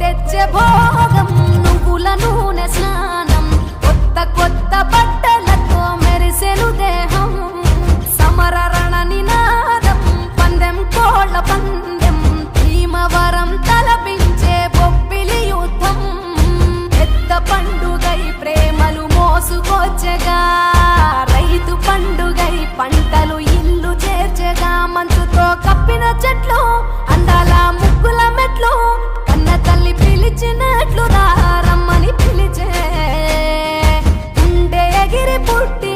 తెచ్చే భోగం నువ్వుల నూనె స్నానం కొత్త కొత్త బట్టలతో మెరిసెను దేహం సమర రణ నినాదం పందెం కోళ్ళ పందెం భీమవరం తలపించే బొప్పిలి యుద్ధం. పెద్ద పండుగై ప్రేమలు మోసుకొచ్చగా రైతు పండుగై పంటలు ఇల్లు చేర్చగా మంచుతో కప్పిన చెట్లు అందాల. പൊട്ടി